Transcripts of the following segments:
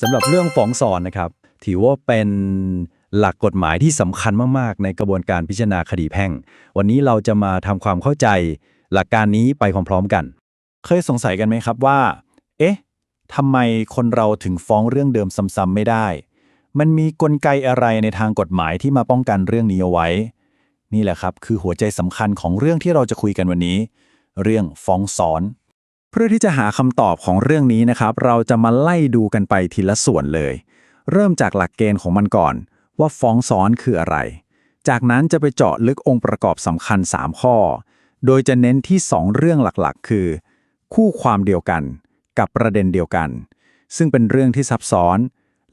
สำหรับเรื่องฟ้องสอนนะครับ ถือว่าเป็นหลักกฎหมายที่สำคัญมากๆ ในกระบวนการพิจารณาคดีแพ่ง วันนี้เราจะมาทำความเข้าใจหลักการนี้ไปพร้อมๆกัน เคยสงสัยกันไหมครับว่า เอ๊ะทำไมคนเราถึงฟ้องเรื่องเดิมซ้ำๆไม่ได้ มันมีกลไกอะไรในทางกฎหมายที่มาป้องกันเรื่องนี้เอาไว้ นี่แหละครับ คือหัวใจสำคัญของเรื่องที่เราจะคุยกันวันนี้ เรื่องฟ้องซ้อน เพื่อที่จะหาคำตอบของเรื่องนี้นะครับ เราจะมาไล่ดูกันไปทีละส่วนเลย เริ่มจากหลักเกณฑ์ของมันก่อน ว่าฟ้องซ้อนคืออะไร จากนั้นจะไปเจาะลึกองค์ประกอบสำคัญ 3 ข้อ โดยจะเน้นที่ 2 เรื่องหลักๆ คือ คู่ความเดียวกัน กับประเด็นเดียวกัน ซึ่งเป็นเรื่องที่ซับซ้อน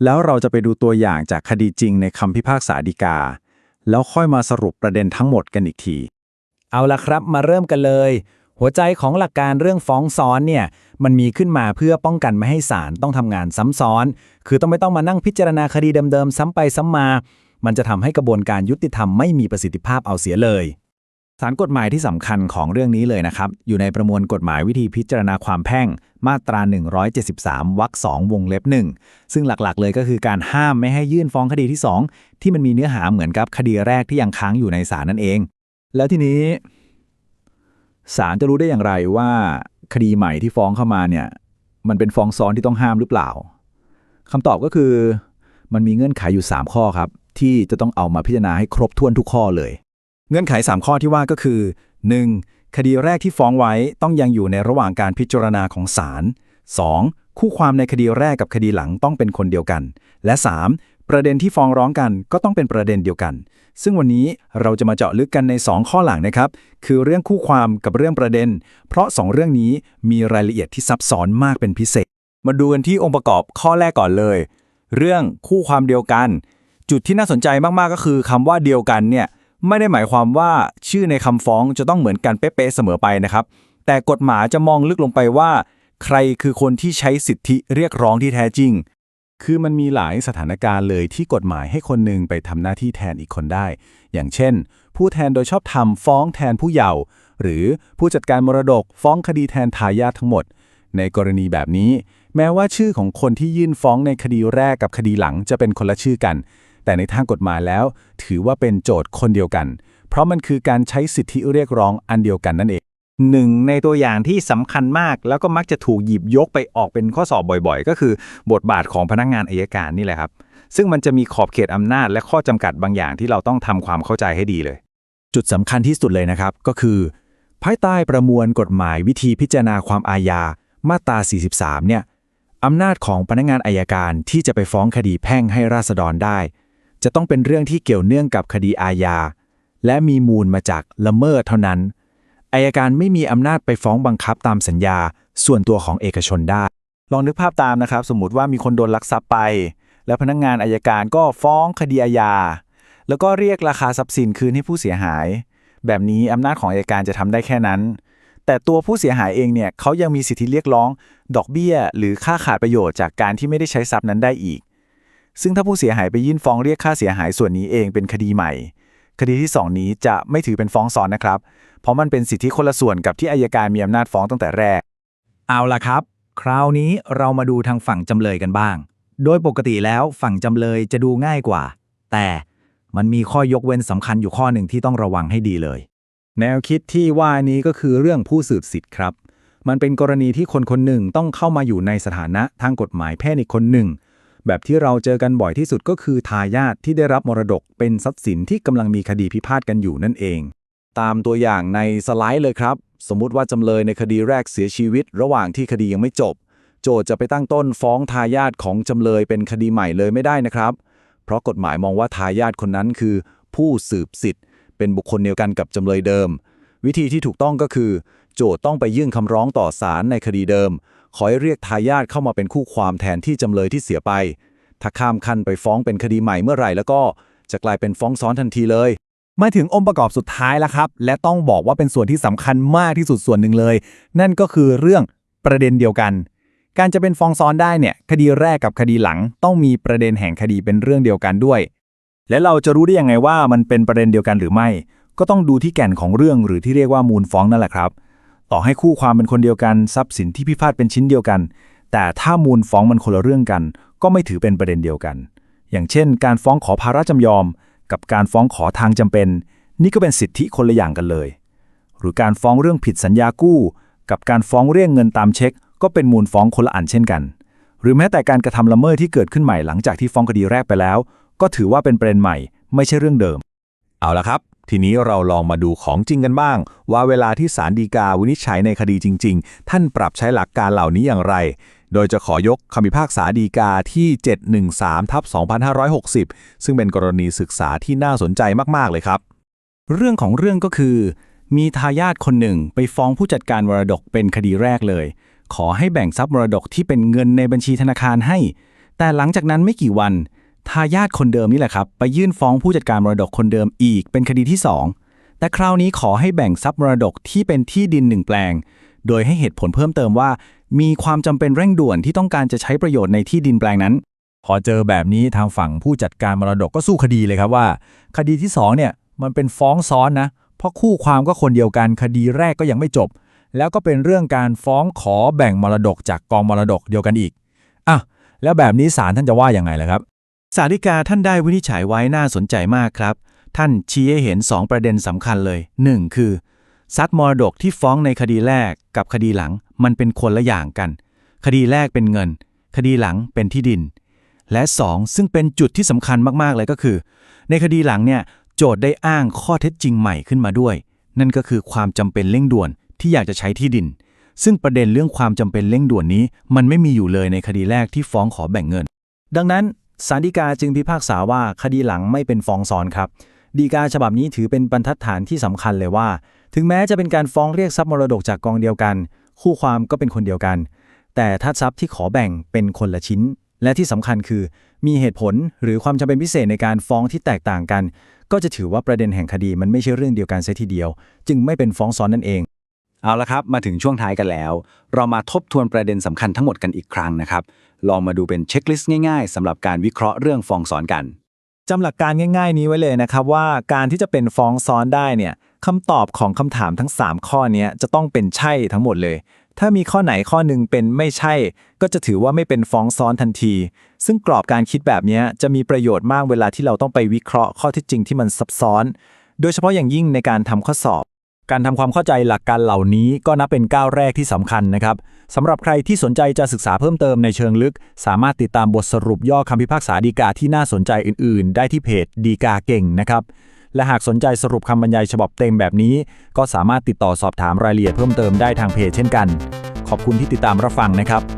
แล้วเราจะไปดูตัวอย่างจากคดีจริงในคำพิพากษาฎีกา แล้วค่อยมาสรุปประเด็นทั้งหมดกันอีกที เอาละครับ มาเริ่มกันเลย หัวใจของหลักการเรื่องฟ้องซ้อนเนี่ยมันมีขึ้นมาเพื่อป้องกันไม่ให้ศาลต้องทำงานซ้ำซ้อน คือต้องไม่ต้องมานั่งพิจารณาคดีเดิมๆซ้ำไปซ้ำมา มันจะทำให้กระบวนการยุติธรรมไม่มีประสิทธิภาพเอาเสียเลยสารกฎหมายที่สำคัญของเรื่องนี้เลยนะครับ อยู่ในประมวลกฎหมายวิธีพิจารณาความแพ่ง มาตรา 173 วรรค2วงเล็บ 1 ซึ่งหลักๆเลยก็คือการห้ามไม่ให้ยื่นฟ้องคดีที่ 2 ที่มันมีเนื้อหาเหมือนกับคดีแรกที่ยังค้างอยู่ในศาลนั่นเอง แล้วทีนี้ ศาลจะรู้ได้อย่างไรว่าคดีใหม่ที่ฟ้องเข้ามาเนี่ย มันเป็นฟ้องซ้อนที่ต้องห้ามหรือเปล่าคำตอบก็คือมันมีเงื่อนไขอยู่ 3 ข้อครับ ที่จะต้องเอามาพิจารณาให้ครบถ้วนทุกข้อเลย เงื่อนไข 3 ข้อที่ว่าก็คือ 1. คดีแรกที่ฟ้องไว้ต้องยังอยู่ในระหว่างการพิจารณาของศาล 2. คู่ความในคดีแรกกับคดีหลังต้องเป็นคนเดียวกัน และ 3. ประเด็นที่ฟ้องร้องกันก็ต้องเป็นประเด็นเดียวกัน ซึ่งวันนี้เราจะมาเจาะลึกกันใน 2 ข้อหลังนะครับ คือเรื่องคู่ความกับเรื่องประเด็น เพราะ 2 เรื่องนี้มีรายละเอียดที่ซับซ้อนมากเป็นพิเศษ มาดูกันที่องค์ประกอบข้อแรกก่อนเลย เรื่องคู่ความเดียวกัน จุดที่น่าสนใจมากๆก็คือคำว่าเดียวกันเนี่ยไม่ได้หมายความว่าชื่อในคำฟ้องจะต้องเหมือนกันเป๊ะๆเสมอไปนะครับ แต่กฎหมายจะมองลึกลงไปว่า ใครคือคนที่ใช้สิทธิเรียกร้องที่แท้จริง คือมันมีหลายสถานการณ์เลยที่กฎหมายให้คนหนึ่งไปทำหน้าที่แทนอีกคนได้ อย่างเช่น ผู้แทนโดยชอบธรรมฟ้องแทนผู้เยาว์หรือผู้จัดการมรดกฟ้องคดีแทนทายาททั้งหมด ในกรณีแบบนี้ แม้ว่าชื่อของคนที่ยื่นฟ้องในคดีแรกกับคดีหลังจะเป็นคนละชื่อกัน แต่ในทางกฎหมายแล้ว ถือว่าเป็นโจทย์คนเดียวกัน เพราะมันคือการใช้สิทธิเรียกร้องอันเดียวกันนั่นเอง หนึ่งในตัวอย่างที่สำคัญมาก แล้วก็มักจะถูกหยิบยกไปออกเป็นข้อสอบบ่อยๆ ก็คือบทบาทของพนักงานอายการนี่แหละครับ ซึ่งมันจะมีขอบเขตอำนาจและข้อจำกัดบางอย่างที่เราต้องทำความเข้าใจให้ดีเลย จุดสำคัญที่สุดเลยนะครับ ก็คือ ภายใต้ประมวลกฎหมายวิธีพิจารณาความอาญามาตรา 43 เนี่ยอำนาจของพนักงานอายการที่จะไปฟ้องคดีแพ่งให้ราษฎรได้ จะต้องเป็นเรื่องที่เกี่ยวเนื่องกับคดีอาญาและมีมูลมาจากละเมิดเท่านั้น อายการไม่มีอำนาจไปฟ้องบังคับตามสัญญา ส่วนตัวของเอกชนได้ ลองนึกภาพตามนะครับ สมมติว่ามีคนโดนลักทรัพย์ไป แล้วพนักงานอายการก็ฟ้องคดีอาญา แล้วก็เรียกราคาทรัพย์สินคืนให้ผู้เสียหาย แบบนี้อำนาจของอายการจะทำได้แค่นั้น แต่ตัวผู้เสียหายเองเนี่ยเขายังมีสิทธิเรียกร้อง ดอกเบี้ย หรือค่าขาดประโยชน์จากการที่ไม่ได้ใช้ทรัพย์นั้นได้อีก ซึ่งถ้าผู้เสียหายไปยื่นฟ้องเรียกค่าเสียหายส่วนนี้เองเป็นคดีใหม่ คดีที่ 2 นี้จะไม่ถือเป็นฟ้องซ้อนนะครับ เพราะมันเป็นสิทธิคนละส่วนกับที่อายการมีอำนาจฟ้องตั้งแต่แรก เอาล่ะครับ คราวนี้เรามาดูทางฝั่งจำเลยกันบ้าง โดยปกติแล้วฝั่งจำเลยจะดูง่ายกว่า แต่มันมีข้อยกเว้นสำคัญอยู่ข้อหนึ่งที่ต้องระวังให้ดีเลย แนวคิดที่ว่านี้ก็คือเรื่องผู้สืบสิทธิ์ครับ มันเป็นกรณีที่คนคนหนึ่งต้องเข้ามาอยู่ในสถานะทางกฎหมายแพ่อีกคนหนึ่ง แบบที่เราเจอกันบ่อยที่สุดก็คือทายาทที่ได้รับมรดกเป็นทรัพย์สินที่กำลังมีคดีพิพาทกันอยู่นั่นเอง ตามตัวอย่างในสไลด์เลยครับ สมมุติว่าจำเลยในคดีแรกเสียชีวิต ระหว่างที่คดียังไม่จบ โจทจะไปตั้งต้นฟ้องทายาทของจำเลยเป็นคดีใหม่เลยไม่ได้นะครับ เพราะกฎหมายมองว่าทายาทคนนั้นคือ ผู้สืบสิทธิ์ เป็นบุคคลเดียวกันกับจำเลยเดิม วิธีที่ถูกต้องก็คือ โจทต้องไปยื่นคำร้องต่อศาลในคดีเดิม ขอให้เรียกทายาทเข้ามาเป็นคู่ความแทนที่จำเลยที่เสียไป ถ้าข้ามขั้นไปฟ้องเป็นคดีใหม่เมื่อไหร่แล้วก็จะกลายเป็นฟ้องซ้อนทันทีเลย มาถึงองค์ประกอบสุดท้ายแล้วครับ และต้องบอกว่าเป็นส่วนที่สำคัญมากที่สุดส่วนหนึ่งเลย นั่นก็คือเรื่องประเด็นเดียวกัน การจะเป็นฟ้องซ้อนได้เนี่ยคดีแรกกับคดีหลัง ต้องมีประเด็นแห่งคดีเป็นเรื่องเดียวกันด้วย และเราจะรู้ได้ยังไงว่ามันเป็นประเด็นเดียวกันหรือไม่ ก็ต้องดูที่แก่นของเรื่องหรือที่เรียกว่ามูลฟ้องนั่นแหละครับ ต่อให้คู่ความเป็นคนเดียวกันทรัพย์สินที่พิพาทเป็นชิ้นเดียวกัน แต่ถ้ามูลฟ้องมันคนละเรื่องกัน ก็ไม่ถือเป็นประเด็นเดียวกัน อย่างเช่น การฟ้องขอภาระจำยอม กับการฟ้องขอทางจำเป็น นี่ก็เป็นสิทธิคนละอย่างกันเลย หรือการฟ้องเรื่องผิดสัญญากู้ กับการฟ้องเรียกเงินตามเช็ค ก็เป็นมูลฟ้องคนละอันเช่นกัน หรือแม้แต่การกระทำละเมิดที่เกิดขึ้นใหม่หลังจากที่ฟ้องคดีแรกไปแล้ว ก็ถือว่าเป็นประเด็นใหม่ ไม่ใช่เรื่องเดิม เอาละครับ ทีนี้เราลองมาดูของจริงกันบ้าง ว่าเวลาที่ศาลฎีกาวินิจฉัยในคดีจริง ๆ ท่านปรับใช้หลักการเหล่านี้อย่างไร โดยจะขอยกคำพิพากษาฎีกาที่ 713ทับ2560 ซึ่งเป็นกรณีศึกษาที่น่าสนใจมากๆเลยครับ เรื่องของเรื่องก็คือ มีทายาทคนหนึ่งไปฟ้องผู้จัดการมรดกเป็นคดีแรกเลย ขอให้แบ่งทรัพย์มรดกที่เป็นเงินในบัญชีธนาคารให้ แต่หลังจากนั้นไม่กี่วัน ทายาทคนเดิมนี่แหละครับ ไปยื่นฟ้องผู้จัดการมรดกคนเดิมอีกเป็นคดีที่ 2 แต่คราวนี้ขอให้แบ่งทรัพย์มรดกที่เป็นที่ดินหนึ่งแปลง โดยให้เหตุผลเพิ่มเติมว่า มีความจำเป็นเร่งด่วนที่ต้องการจะใช้ประโยชน์ในที่ดินแปลงนั้น พอเจอแบบนี้ทางฝั่งผู้จัดการมรดกก็สู้คดีเลยครับว่า คดีที่สองเนี่ยมันเป็นฟ้องซ้อนนะ เพราะคู่ความก็คนเดียวกันคดีแรกก็ยังไม่จบ แล้วก็เป็นเรื่องการฟ้องขอแบ่งมรดกจากกองมรดกเดียวกันอีกอะแล้วแบบนี้ศาลท่านจะว่าอยังไงล่ะครับ สาริกาท่านได้วินิจฉัยไว้น่าสนใจมากครับ ท่านชี้ให้เห็น 2 ประเด็นสำคัญเลย 1. คือทรัพย์มรดกที่ฟ้องในคดีแรกกับคดีหลังมันเป็นคนละอย่างกัน คดีแรกเป็นเงิน คดีหลังเป็นที่ดิน และ 2 ซึ่งเป็นจุดที่สำคัญมาก ๆ เลยก็คือ ในคดีหลังเนี่ยโจทย์ได้อ้างข้อเท็จจริงใหม่ขึ้นมาด้วย นั่นก็คือความจำเป็นเร่งด่วนที่อยากจะใช้ที่ดิน ซึ่งประเด็นเรื่องความจำเป็นเร่งด่วนนี้ มันไม่มีอยู่เลยในคดีแรกที่ฟ้องขอแบ่งเงิน ดังนั้น ศาลฎีกาจึงพิพากษาว่าคดีหลังไม่เป็นฟ้องซ้อนครับฎีกาฉบับนี้ถือเป็นบรรทัดฐานที่สำคัญเลยว่า ถึงแม้จะเป็นการฟ้องเรียกทรัพย์มรดกจากกองเดียวกัน คู่ความก็เป็นคนเดียวกัน แต่ถ้าทรัพย์ที่ขอแบ่งเป็นคนละชิ้น และที่สำคัญคือ มีเหตุผลหรือความจำเป็นพิเศษในการฟ้องที่แตกต่างกัน ก็จะถือว่าประเด็นแห่งคดีมันไม่ใช่เรื่องเดียวกันเสียทีเดียว จึงไม่เป็นฟ้องซ้อนนั่นเอง เอาละครับ มาถึงช่วงท้ายกันแล้ว เรามาทบทวนประเด็นสำคัญทั้งหมดกันอีกครั้งนะครับ ลองมาดูเป็นเช็คลิสต์ง่ายๆสำหรับการวิเคราะห์เรื่องฟองซ้อนกัน จำหลักการง่าย ๆ นี้ไว้เลยนะครับว่าการที่จะเป็นฟองซ้อนได้เนี่ยคำตอบของคำถามทั้ง 3 ข้อนี้จะต้องเป็นใช่ทั้งหมดเลย ถ้ามีข้อไหนข้อหนึ่งเป็นไม่ใช่ ก็จะถือว่าไม่เป็นฟองซ้อนทันที ซึ่งกรอบการคิดแบบนี้จะมีประโยชน์มากเวลาที่เราต้องไปวิเคราะห์ข้อท็จจริงที่มันซับซ้อน โดยเฉพาะอย่างยิ่งในการทำข้อสอบ การทำความเข้าใจหลักการเหล่านี้ก็นับเป็นก้าวแรกที่สำคัญนะครับสำหรับใครที่สนใจจะศึกษาเพิ่มเติมในเชิงลึก สามารถติดตามบทสรุปย่อคำพิพากษาดีกาที่น่าสนใจอื่น ๆ ได้ที่เพจดีกาเก่งนะครับ และหากสนใจสรุปคำบรรยายฉบับเต็มแบบนี้ ก็สามารถติดต่อสอบถามรายละเอียดเพิ่มเติมได้ทางเพจเช่นกัน ขอบคุณที่ติดตามรับฟังนะครับ